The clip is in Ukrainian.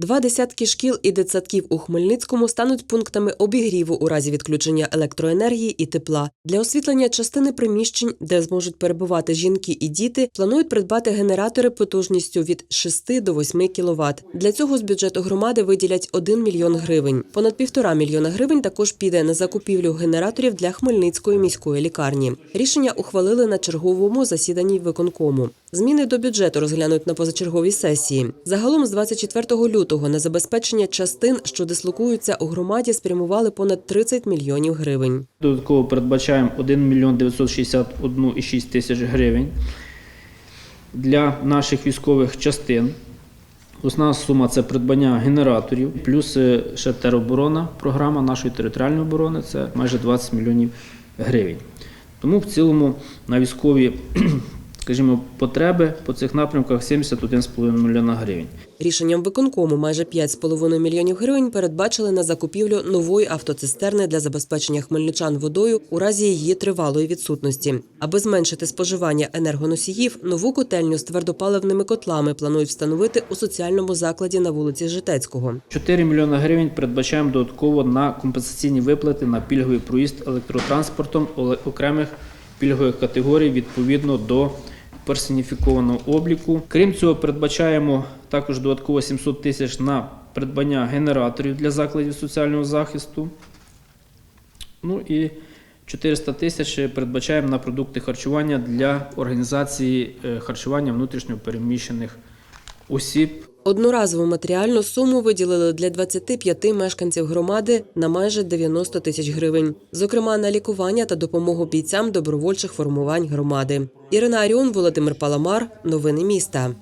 Два десятки шкіл і дитсадків у Хмельницькому стануть пунктами обігріву у разі відключення електроенергії і тепла. Для освітлення частини приміщень, де зможуть перебувати жінки і діти, планують придбати генератори потужністю від 6 до 8 кВт. Для цього з бюджету громади виділять 1 мільйон гривень. Понад півтора мільйона гривень також піде на закупівлю генераторів для Хмельницької міської лікарні. Рішення ухвалили на черговому засіданні виконкому. Зміни до бюджету розглянуть на позачерговій сесії. Загалом з 24 лютого на забезпечення частин, що дислокуються у громаді, спрямували понад 30 мільйонів гривень. Додатково передбачаємо 1 мільйон 961,6 тисяч гривень для наших військових частин. Основна сума це придбання генераторів, плюс е, ще тероборона, програма нашої територіальної оборони це майже 20 мільйонів гривень. Тому в цілому на військові, скажімо, потреби по цих напрямках 71,5 мільйона гривень. Рішенням виконкому майже 5,5 мільйонів гривень передбачили на закупівлю нової автоцистерни для забезпечення хмельничан водою у разі її тривалої відсутності. Аби зменшити споживання енергоносіїв, нову котельню з твердопаливними котлами планують встановити у соціальному закладі на вулиці Житецького. 4 мільйони гривень передбачаємо додатково на компенсаційні виплати на пільговий проїзд електротранспортом окремих пільгових категорій відповідно до персоніфікованого обліку. Крім цього, передбачаємо також додатково 700 тисяч на придбання генераторів для закладів соціального захисту. Ну і 400 тисяч передбачаємо на продукти харчування для організації е, харчування внутрішньо переміщених осіб Одноразову матеріальну суму виділили для 25 мешканців громади на майже 90 тисяч гривень, зокрема на лікування та допомогу бійцям добровольчих формувань громади. Ірина Аріон, Володимир Паламар. Новини міста.